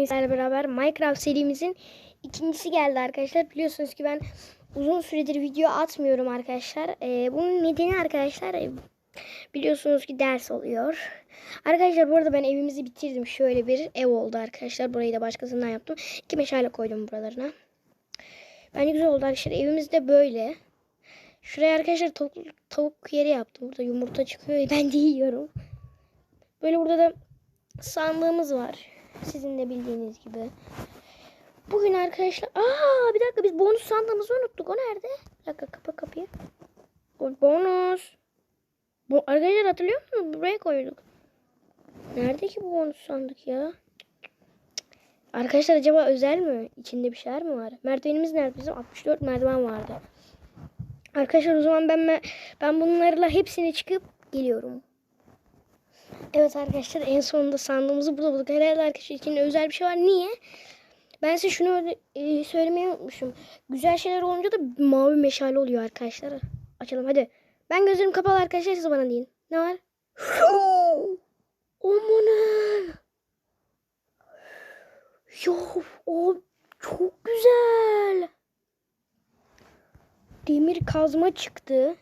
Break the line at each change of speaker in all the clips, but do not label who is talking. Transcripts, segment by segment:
Sizlerle beraber Minecraft serimizin ikincisi geldi arkadaşlar. Biliyorsunuz ki ben uzun süredir video atmıyorum arkadaşlar. Ee, bunun nedeni arkadaşlar e, biliyorsunuz ki ders oluyor. Arkadaşlar bu arada ben evimizi bitirdim. Şöyle bir ev oldu arkadaşlar. Burayı da başkasından yaptım. İki meşale koydum buralarına. Bence güzel oldu arkadaşlar. Evimiz de böyle. Şuraya arkadaşlar tavuk, tavuk yeri yaptım. Burada yumurta çıkıyor. Ben de yiyorum. Böyle burada da sandığımız var. Sizin de bildiğiniz gibi. Bugün arkadaşlar... Aa bir dakika biz bonus sandığımızı unuttuk. O nerede? Bir dakika kapa kapıyı. Bonus. Bu arkadaşlar hatırlıyor musunuz? Buraya koyduk. Nerede ki bu bonus sandık ya? Arkadaşlar acaba özel mi? İçinde bir şeyler mi var? Merdivenimiz nerede bizim? 64 merdiven vardı. Arkadaşlar o zaman ben ben bunlarla hepsini çıkıp geliyorum. Evet arkadaşlar en sonunda sandığımızı burada bulduk. Herhalde arkadaşlar içinde özel bir şey var. Niye? Ben size şunu e, söylemeyi unutmuşum. Güzel şeyler olunca da mavi meşale oluyor arkadaşlar. Açalım hadi. Ben gözlerim kapalı arkadaşlar siz bana deyin. Ne var? Amanın. Yo, o çok güzel. Demir kazma çıktı.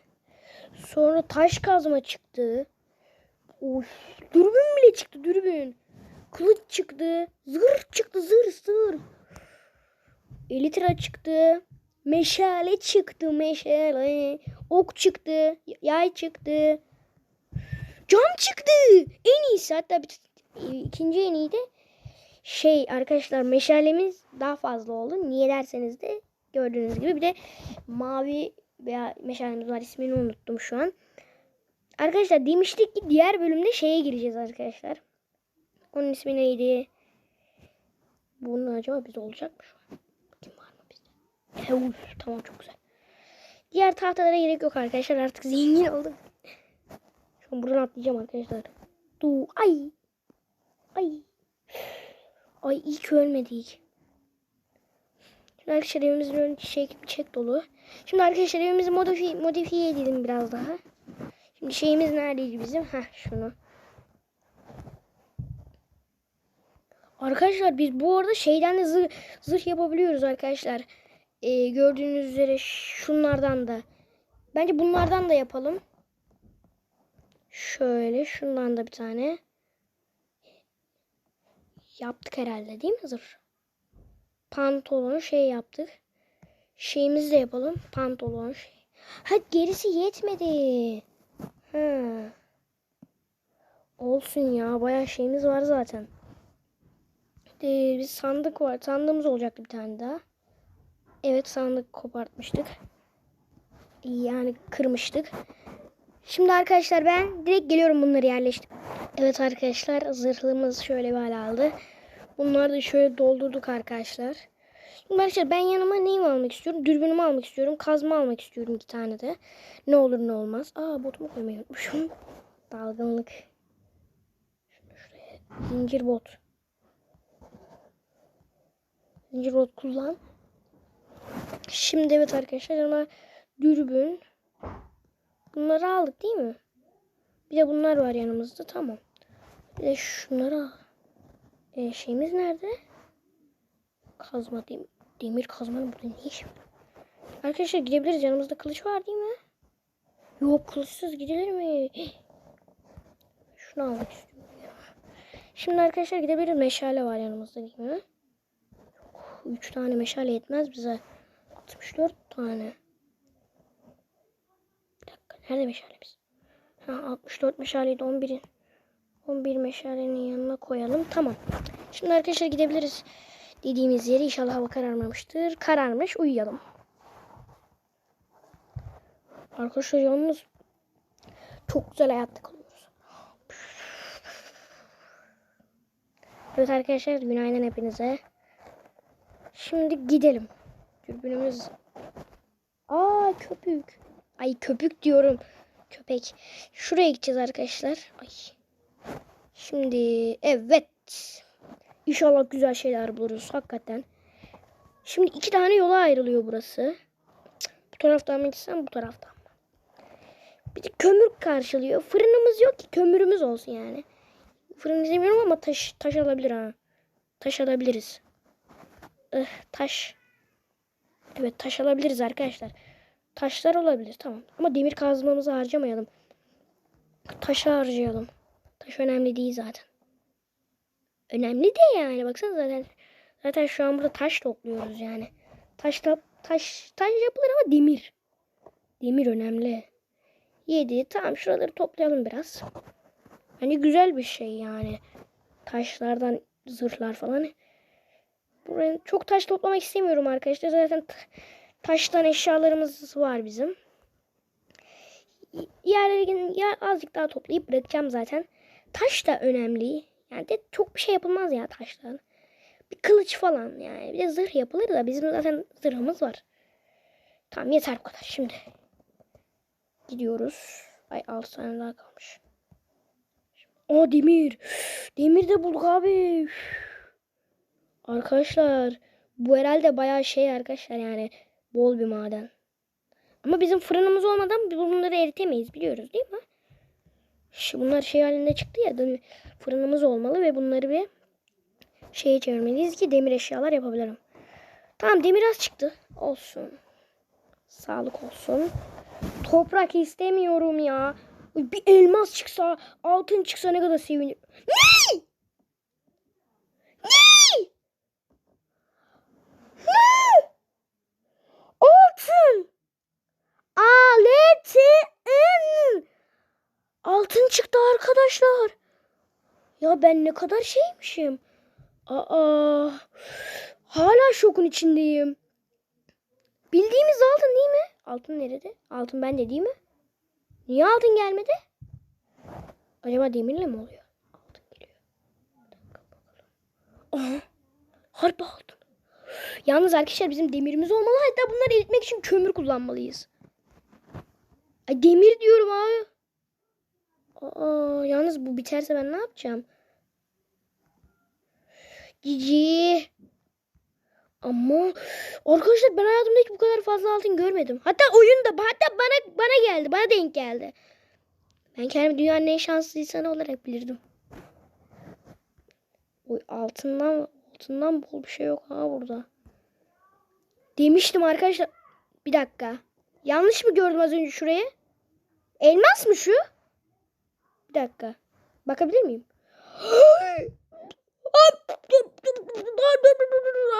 Sonra taş kazma çıktı. Of, dürbün bile çıktı dürbün. Kılıç çıktı. Zırh çıktı zırh zırh. Elitra çıktı. Meşale çıktı meşale. Ok çıktı. Yay çıktı. Cam çıktı. En iyisi hatta bir, ikinci en iyi de şey arkadaşlar meşalemiz daha fazla oldu. Niye derseniz de gördüğünüz gibi bir de mavi veya meşalemiz var ismini unuttum şu an. Arkadaşlar demiştik ki diğer bölümde şeye gireceğiz arkadaşlar. Onun ismi neydi? Bunun acaba bizde olacak mı şu an? Bakayım var mı bizde? Uf, tamam çok güzel. Diğer tahtalara gerek yok arkadaşlar. Artık zengin olduk. Şu an buradan atlayacağım arkadaşlar. Du ay. Ay. Ay iyi ki ölmedik. Şimdi arkadaşlar evimizin önü çiçek, çiçek dolu. Şimdi arkadaşlar evimizi modifiye, modifiye edelim biraz daha. Şimdi şeyimiz neredeydi bizim? Heh şunu. Arkadaşlar biz bu arada şeyden de zırh, zırh yapabiliyoruz arkadaşlar. Ee, gördüğünüz üzere şunlardan da. Bence bunlardan da yapalım. Şöyle şundan da bir tane. Yaptık herhalde değil mi zırh? Pantolon şey yaptık. Şeyimizi de yapalım. Pantolon şey. Ha gerisi yetmedi. Ha. Olsun ya. Bayağı şeyimiz var zaten. Ee, bir sandık var. Sandığımız olacaktı bir tane daha. Evet sandık kopartmıştık. Yani kırmıştık. Şimdi arkadaşlar ben direkt geliyorum bunları yerleştir. Evet arkadaşlar zırhlığımız şöyle bir hal aldı. Bunları da şöyle doldurduk arkadaşlar. Şimdi arkadaşlar ben yanıma neyimi almak istiyorum? Dürbünümü almak istiyorum. Kazma almak istiyorum iki tane de. Ne olur ne olmaz. Aa botumu koymayı unutmuşum. Dalgınlık. Şunu şuraya. Zincir bot. Zincir bot kullan. Şimdi evet arkadaşlar yanıma dürbün. Bunları aldık değil mi? Bir de bunlar var yanımızda. Tamam. Bir de şunları al. E, şeyimiz nerede? Kazma dem demir kazmanın burada ne var? Arkadaşlar gidebiliriz. Yanımızda kılıç var değil mi? Yok kılıçsız gidilir mi? Şunu almak istiyorum ya. Şimdi arkadaşlar gidebiliriz. Meşale var yanımızda değil mi? Yok, 3 tane meşale yetmez bize. 64 tane. Bir dakika. Nerede meşalemiz? Ha, 64 meşaleyi de 11'in 11 meşalenin yanına koyalım. Tamam. Şimdi arkadaşlar gidebiliriz dediğimiz yere inşallah hava kararmamıştır. Kararmış uyuyalım. Arkadaşlar yalnız çok güzel hayatta kalıyoruz. Evet arkadaşlar günaydın hepinize. Şimdi gidelim. Dürbünümüz. Aa köpük. Ay köpük diyorum. Köpek. Şuraya gideceğiz arkadaşlar. Ay. Şimdi evet. İnşallah güzel şeyler buluruz hakikaten. Şimdi iki tane yola ayrılıyor burası. Bu taraftan mı gitsem bu taraftan mı? Bir de kömür karşılıyor. Fırınımız yok ki kömürümüz olsun yani. Fırın istemiyorum ama taş, taş alabilir ha. Taş alabiliriz. Eh, taş. Evet taş alabiliriz arkadaşlar. Taşlar olabilir tamam. Ama demir kazmamızı harcamayalım. Taşı harcayalım. Taş önemli değil zaten. Önemli de yani. Baksana zaten. Zaten şu an burada taş topluyoruz yani. Taş da taş taş yapılır ama demir. Demir önemli. 7. Tamam şuraları toplayalım biraz. Hani güzel bir şey yani. Taşlardan zırhlar falan. Buraya çok taş toplamak istemiyorum arkadaşlar. Zaten ta- taştan eşyalarımız var bizim. Yerleri ya azıcık daha toplayıp bırakacağım zaten. Taş da önemli. Yani de çok bir şey yapılmaz ya taştan. Bir kılıç falan yani. Bir de zırh yapılır da bizim zaten zırhımız var. Tamam yeter bu kadar. Şimdi gidiyoruz. Ay 6 tane daha kalmış. O demir. Demir de bulduk abi. Arkadaşlar bu herhalde bayağı şey arkadaşlar yani bol bir maden. Ama bizim fırınımız olmadan bunları eritemeyiz biliyoruz değil mi? Bunlar şey halinde çıktı ya dönü- fırınımız olmalı ve bunları bir şeye çevirmeliyiz ki demir eşyalar yapabilirim. Tamam demir az çıktı. Olsun. Sağlık olsun. Toprak istemiyorum ya. Bir elmas çıksa, altın çıksa ne kadar sevinirim. Ne? Ne? Ne? Altın. Çıktı arkadaşlar. Ya ben ne kadar şeymişim. Aa. Hala şokun içindeyim. Bildiğimiz altın değil mi? Altın nerede? Altın bende değil mi? Niye altın gelmedi? Acaba demirle mi oluyor? Altın geliyor. Aha. Harbi altın. Yalnız arkadaşlar bizim demirimiz olmalı. Hatta bunları eritmek için kömür kullanmalıyız. Ay demir diyorum abi. Aa, yalnız bu biterse ben ne yapacağım? Cici. Ama arkadaşlar ben hayatımda hiç bu kadar fazla altın görmedim. Hatta oyunda hatta bana bana geldi. Bana denk geldi. Ben kendimi dünyanın en şanslı insanı olarak bilirdim. Oy altından altından bol bir şey yok ha burada. Demiştim arkadaşlar. Bir dakika. Yanlış mı gördüm az önce şurayı? Elmas mı şu? Bir dakika. Bakabilir miyim?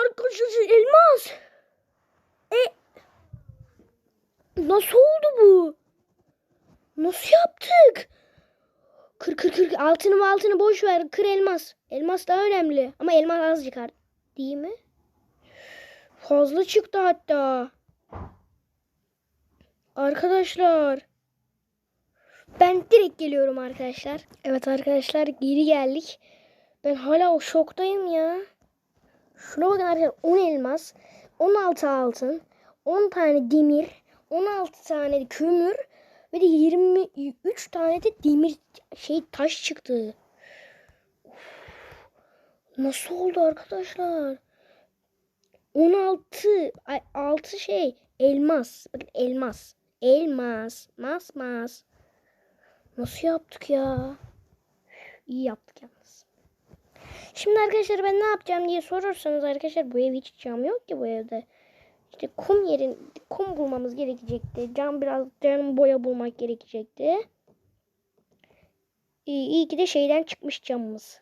Arkadaşlar elmas. E Nasıl oldu bu? Nasıl yaptık? Kır kır kır altını mı altını boş ver. Kır elmas. Elmas daha önemli. Ama elmas az çıkar. Değil mi? Fazla çıktı hatta. Arkadaşlar. Ben direkt geliyorum arkadaşlar. Evet arkadaşlar geri geldik. Ben hala o şoktayım ya. Şuna bakın arkadaşlar 10 elmas, 16 altın, 10 tane demir, 16 tane de kömür ve de 23 tane de demir şey taş çıktı. Nasıl oldu arkadaşlar? 16 ay 6 şey elmas. Bakın elmas. Elmas. Mas mas. Nasıl yaptık ya? İyi yaptık yalnız. Şimdi arkadaşlar ben ne yapacağım diye sorursanız arkadaşlar bu ev hiç cam yok ki bu evde. İşte kum yerin kum bulmamız gerekecekti. Cam biraz cam boya bulmak gerekecekti. İyi, iyi ki de şeyden çıkmış camımız.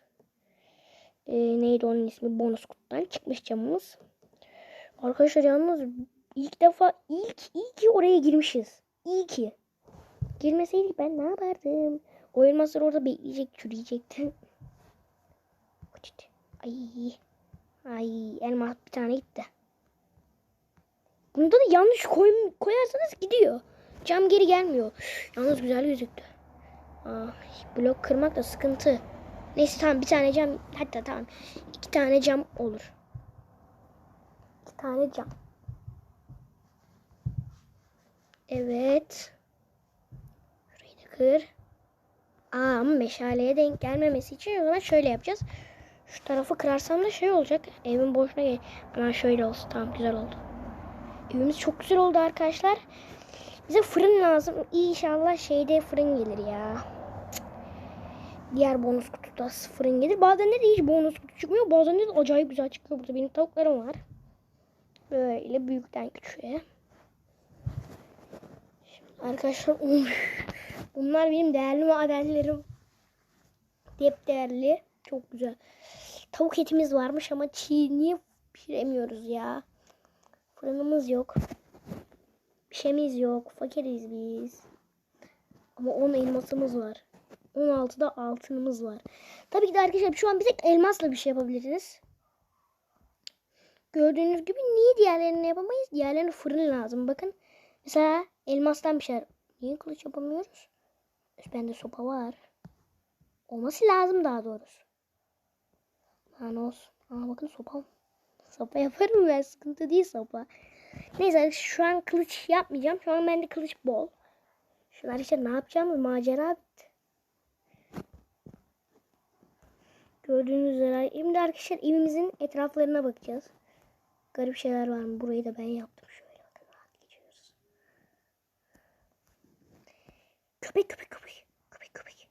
Ee, neydi onun ismi? Bonus kutudan çıkmış camımız. Arkadaşlar yalnız ilk defa ilk iyi ki oraya girmişiz. İyi ki. Girmeseydik ben ne yapardım? O elmaslar orada bekleyecek, çürüyecekti. Ay. Ay elmas bir tane gitti. Bunda da yanlış koy, koyarsanız gidiyor. Cam geri gelmiyor. Yalnız güzel gözüktü. Aa, blok kırmak da sıkıntı. Neyse tamam bir tane cam. Hatta tamam. iki tane cam olur. İki tane cam. Evet. Kır. Aa, ama meşaleye denk gelmemesi için o zaman şöyle yapacağız. Şu tarafı kırarsam da şey olacak. Evin boşuna gel. Ama şöyle olsun. Tamam güzel oldu. Evimiz çok güzel oldu arkadaşlar. Bize fırın lazım. İnşallah şeyde fırın gelir ya. Diğer bonus kutuda sıfırın gelir. Bazen de hiç bonus kutu çıkmıyor. Bazen de acayip güzel çıkıyor. Burada benim tavuklarım var. Böyle büyükten küçüğe. Şimdi arkadaşlar bunlar benim değerli madenlerim. Hep değerli. Çok güzel. Tavuk etimiz varmış ama çiğ niye pişiremiyoruz ya? Fırınımız yok. Bir şeyimiz yok. Fakiriz biz. Ama 10 elmasımız var. 16'da altınımız var. Tabii ki de arkadaşlar şu an bir tek elmasla bir şey yapabiliriz. Gördüğünüz gibi niye diğerlerini yapamayız? Diğerlerine fırın lazım. Bakın. Mesela elmastan bir şeyler. Niye kılıç yapamıyoruz? Bende sopa var. Olması lazım daha doğrusu. Ha ne olsun. Aa bakın sopam. Sopa yaparım ben. Sıkıntı değil sopa. Neyse şu an kılıç yapmayacağım. Şu an bende kılıç bol. Şunlar işte ne yapacağımız macera bitti. Gördüğünüz üzere şimdi arkadaşlar evimizin etraflarına bakacağız. Garip şeyler var mı? Burayı da ben yaptım. Şöyle bakın rahat geçiyoruz. Köpek köpek köpek. Köpek köpek.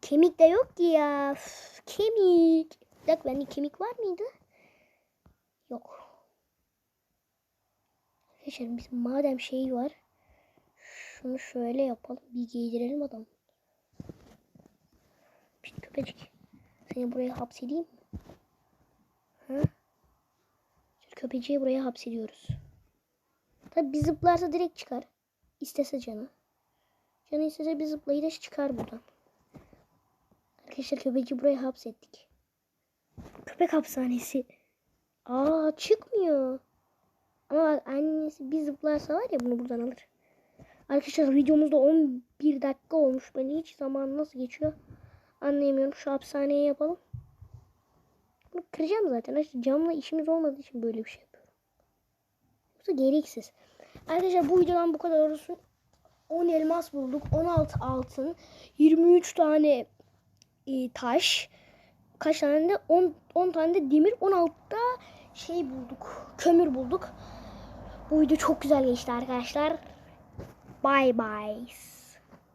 Kemik de yok ki ya. Üf, kemik. Bir dakika bende kemik var mıydı? Yok. Arkadaşlar bizim madem şey var. Şunu şöyle yapalım. Bir giydirelim adam. Pişt köpecik. Seni buraya hapsedeyim mi? Ha? Köpeciği buraya hapsediyoruz. Tabi bir zıplarsa direkt çıkar. İstese canı. Canı istese bir zıplayı da çıkar buradan. Arkadaşlar köpeciği buraya hapsettik. Köpek hapishanesi. Aa çıkmıyor. Ama bak annesi bir zıplarsa var ya bunu buradan alır. Arkadaşlar videomuzda 11 dakika olmuş. Ben hiç zaman nasıl geçiyor anlayamıyorum. Şu hapishaneye yapalım. Bunu kıracağım zaten. İşte camla işimiz olmadığı için böyle bir şey yapıyorum. Yoksa gereksiz. Arkadaşlar bu videodan bu kadar olsun. 10 elmas bulduk. 16 altın. 23 tane e, taş. Kaç tane de 10, 10 tane de demir. 16'da şey bulduk. Kömür bulduk. Bu video çok güzel geçti arkadaşlar. Bye bye.